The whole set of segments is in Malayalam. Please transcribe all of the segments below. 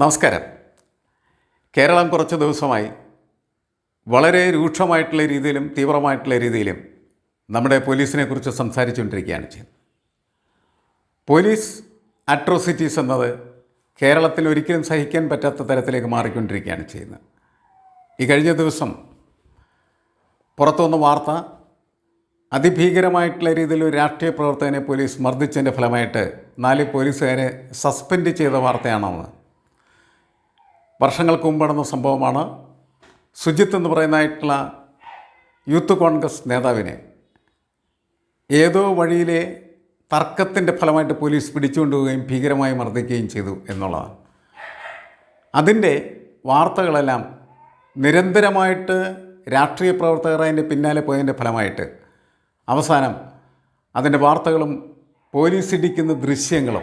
നമസ്കാരം. കേരളം കുറച്ച് ദിവസമായി വളരെ രൂക്ഷമായിട്ടുള്ള രീതിയിലും തീവ്രമായിട്ടുള്ള രീതിയിലും നമ്മുടെ പോലീസിനെ കുറിച്ച് സംസാരിച്ചുകൊണ്ടിരിക്കുകയാണ് ചെയ്യുന്നത്. പോലീസ് അട്രോസിറ്റീസ് എന്നത് കേരളത്തിൽ ഒരിക്കലും സഹിക്കാൻ പറ്റാത്ത തരത്തിലേക്ക് മാറിക്കൊണ്ടിരിക്കുകയാണ് ചെയ്യുന്നത്. ഈ കഴിഞ്ഞ ദിവസം പുറത്തുവന്ന വാർത്ത അതിഭീകരമായിട്ടുള്ള രീതിയിൽ ഒരു രാഷ്ട്രീയ പ്രവർത്തകനെ പോലീസ് മർദ്ദിച്ചതിന്റെ ഫലമായിട്ട് നാല് പോലീസുകാരെ സസ്പെൻഡ് ചെയ്ത വാർത്തയാണെന്ന് വർഷങ്ങൾക്ക് മുമ്പ് നടന്ന സംഭവമാണ്. സുജിത്ത് എന്ന് പറയുന്നതായിട്ടുള്ള യൂത്ത് കോൺഗ്രസ് നേതാവിനെ ഏതോ വഴിയിലെ തർക്കത്തിന്റെ ഫലമായിട്ട് പോലീസ് പിടിച്ചുകൊണ്ടുപോവുകയും ഭീകരമായി മർദ്ദിക്കുകയും ചെയ്തു എന്നുള്ളതാണ്. അതിന്റെ വാർത്തകളെല്ലാം നിരന്തരമായിട്ട് രാഷ്ട്രീയ പ്രവർത്തകർ അതിന്റെ പിന്നാലെ പോയതിന്റെ ഫലമായിട്ട് അവസാനം അതിന്റെ വാർത്തകളും പോലീസ് ഇടിക്കുന്ന ദൃശ്യങ്ങളും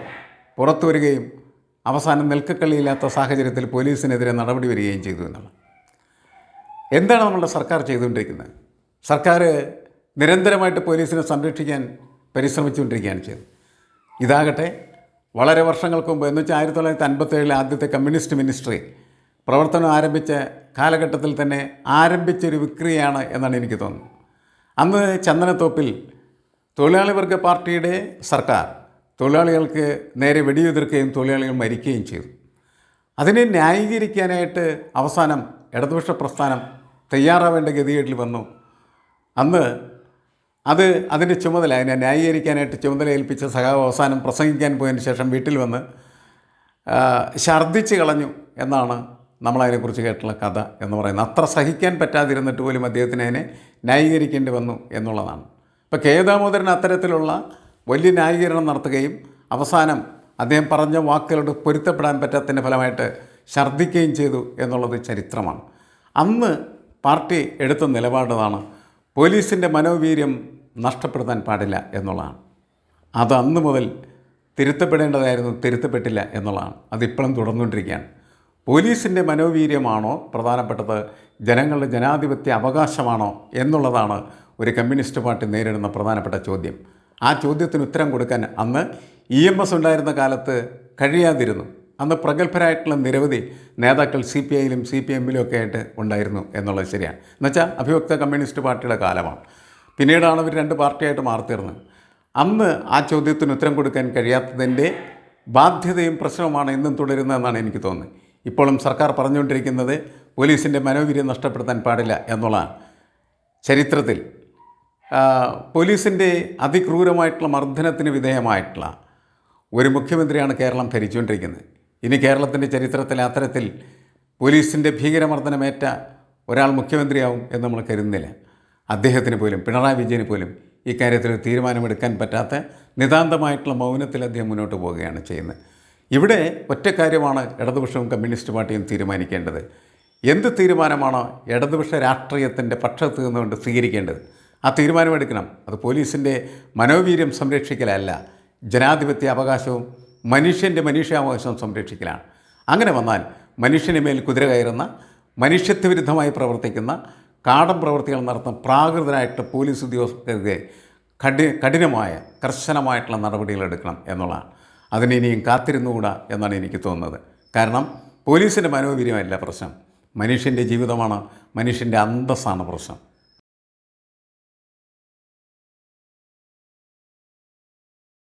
പുറത്തു വരികയും അവസാനം നിൽക്കക്കള്ളിയില്ലാത്ത സാഹചര്യത്തിൽ പോലീസിനെതിരെ നടപടി വരികയും ചെയ്തു എന്നുള്ളത് എന്താണ് നമ്മളുടെ സർക്കാർ ചെയ്തുകൊണ്ടിരിക്കുന്നത്? സർക്കാർ നിരന്തരമായിട്ട് പോലീസിനെ സംരക്ഷിക്കാൻ പരിശ്രമിച്ചുകൊണ്ടിരിക്കുകയാണ് ചെയ്തത് ഇതാകട്ടെ വളരെ വർഷങ്ങൾക്ക് മുമ്പ് എന്ന് വെച്ചാൽ ആയിരത്തി തൊള്ളായിരത്തി അൻപത്തേഴിലെ ആദ്യത്തെ കമ്മ്യൂണിസ്റ്റ് മിനിസ്ട്രി പ്രവർത്തനം ആരംഭിച്ച കാലഘട്ടത്തിൽ തന്നെ ആരംഭിച്ചൊരു വിക്രിയാണ് എന്നാണ് എനിക്ക് തോന്നുന്നത്. അന്ന് ചന്ദനത്തോപ്പിൽ തൊഴിലാളി വർഗ പാർട്ടിയുടെ സർക്കാർ തൊഴിലാളികൾക്ക് നേരെ വെടിയുതിർക്കുകയും തൊഴിലാളികൾ മരിക്കുകയും ചെയ്തു. അതിനെ ന്യായീകരിക്കാനായിട്ട് അവസാനം ഇടതുപക്ഷ പ്രസ്ഥാനം തയ്യാറാവേണ്ട ഗതികേട്ടിൽ വന്നു. അന്ന് അത് അതിന്റെ ചുമതല അതിനെ ന്യായീകരിക്കാനായിട്ട് ചുമതല ഏൽപ്പിച്ച സഖാവ് അവസാനം പ്രസംഗിക്കാൻ പോയതിന് ശേഷം വീട്ടിൽ വന്ന് ഛർദ്ദിച്ച് കളഞ്ഞു എന്നാണ് നമ്മളതിനെക്കുറിച്ച് കേട്ടുള്ള കഥ എന്ന് പറയുന്നത്. അത്ര സഹിക്കാൻ പറ്റാതിരുന്നിട്ട് പോലും അദ്ദേഹത്തിന് അതിനെ ന്യായീകരിക്കേണ്ടി വന്നു എന്നുള്ളതാണ്. ഇപ്പോൾ കെ ദാമോദരൻ അത്തരത്തിലുള്ള വലിയ ന്യായീകരണം നടത്തുകയും അവസാനം അദ്ദേഹം പറഞ്ഞ വാക്കുകളോട് പൊരുത്തപ്പെടാൻ പറ്റാത്തതിന്റെ ഫലമായിട്ട് ഛർദ്ദിക്കുകയും ചെയ്തു എന്നുള്ളത് ചരിത്രമാണ്. അന്ന് പാർട്ടി എടുത്ത നിലപാടതാണ് പോലീസിന്റെ മനോവീര്യം നഷ്ടപ്പെടുത്താൻ പാടില്ല എന്നുള്ളതാണ്. അത് അന്ന് മുതൽ തിരുത്തപ്പെടേണ്ടതായിരുന്നു തിരുത്തപ്പെട്ടില്ല എന്നുള്ളതാണ്. അതിപ്പോഴും തുടർന്നുകൊണ്ടിരിക്കുകയാണ്. പോലീസിന്റെ മനോവീര്യമാണോ പ്രധാനപ്പെട്ടത്? ജനങ്ങളുടെ ജനാധിപത്യ അവകാശമാണോ എന്നുള്ളതാണ് ഒരു കമ്മ്യൂണിസ്റ്റ് പാർട്ടി നേരിടുന്ന പ്രധാനപ്പെട്ട ചോദ്യം. ആ ചോദ്യത്തിന് ഉത്തരം കൊടുക്കാൻ അന്ന് ഇ എം എസ് ഉണ്ടായിരുന്ന കാലത്ത് കഴിയാതിരുന്നു. അന്ന് പ്രഗത്ഭരായിട്ടുള്ള നിരവധി നേതാക്കൾ സി പി ഐയിലും സി പി എമ്മിലും ഒക്കെ ആയിട്ട് ഉണ്ടായിരുന്നു എന്നുള്ളത് ശരിയാണ്. എന്നുവെച്ചാൽ അഭിവക്ത കമ്മ്യൂണിസ്റ്റ് പാർട്ടിയുടെ കാലമാണ്. പിന്നീടാണ് അവർ രണ്ട് പാർട്ടിയായിട്ട് മാറിത്തീർന്നത് അന്ന് ആ ചോദ്യത്തിന് ഉത്തരം കൊടുക്കാൻ കഴിയാത്തതിന്റെ ബാധ്യതയും പ്രശ്നവുമാണ് ഇന്നും തുടരുന്നതെന്നാണ് എനിക്ക് തോന്നുന്നത്. ഇപ്പോഴും സർക്കാർ പറഞ്ഞുകൊണ്ടിരിക്കുന്നത് പോലീസിന്റെ മനോവീര്യം നഷ്ടപ്പെടുത്താൻ പാടില്ല എന്നുള്ള ചരിത്രത്തിൽ പോലീസിന്റെ അതിക്രൂരമായിട്ടുള്ള മർദ്ദനത്തിന് വിധേയമായിട്ടുള്ള ഒരു മുഖ്യമന്ത്രിയാണ് കേരളം ഭരിച്ചുകൊണ്ടിരിക്കുന്നത്. ഇനി കേരളത്തിന്റെ ചരിത്രത്തിൽ അത്തരത്തിൽ പോലീസിന്റെ ഭീകരമർദ്ദനമേറ്റ ഒരാൾ മുഖ്യമന്ത്രിയാവും എന്ന് നമ്മൾ കരുതുന്നില്ല. അദ്ദേഹത്തിന് പോലും പിണറായി വിജയന് പോലും ഇക്കാര്യത്തിൽ തീരുമാനമെടുക്കാൻ പറ്റാത്ത നിതാന്തമായിട്ടുള്ള മൗനത്തിൽ അദ്ദേഹം മുന്നോട്ട് പോവുകയാണ് ചെയ്യുന്നത്. ഇവിടെ ഒറ്റ കാര്യമാണ് ഇടതുപക്ഷവും കമ്മ്യൂണിസ്റ്റ് പാർട്ടിയും തീരുമാനിക്കേണ്ടത്. എന്ത് തീരുമാനമാണോ ഇടതുപക്ഷ രാഷ്ട്രീയത്തിന്റെ പക്ഷത്ത് നിന്നുകൊണ്ട് സ്വീകരിക്കേണ്ടത്? ആ തീരുമാനമെടുക്കണം. അത് പോലീസിന്റെ മനോവീര്യം സംരക്ഷിക്കലല്ല. ജനാധിപത്യ അവകാശവും മനുഷ്യന്റെ മനുഷ്യാവകാശവും സംരക്ഷിക്കലാണ്. അങ്ങനെ വന്നാൽ മനുഷ്യന് മേൽ കുതിര കയറുന്ന മനുഷ്യത്വവിരുദ്ധമായി പ്രവർത്തിക്കുന്ന കാടൻ പ്രവർത്തികൾ നടത്തുന്ന പ്രാകൃതനായിട്ട് പോലീസ് ഉദ്യോഗസ്ഥർക്കെതിരെ കഠി കഠിനമായ കർശനമായിട്ടുള്ള നടപടികൾ എടുക്കണം എന്നുള്ളതാണ്. അതിന് ഇനിയും കാത്തിരുന്നുകൂടാ എന്നാണ് എനിക്ക് തോന്നുന്നത്. കാരണം പോലീസിന്റെ മനോവീര്യമല്ല പ്രശ്നം. മനുഷ്യന്റെ ജീവിതമാണ് മനുഷ്യന്റെ അന്തസ്സാണ് പ്രശ്നം.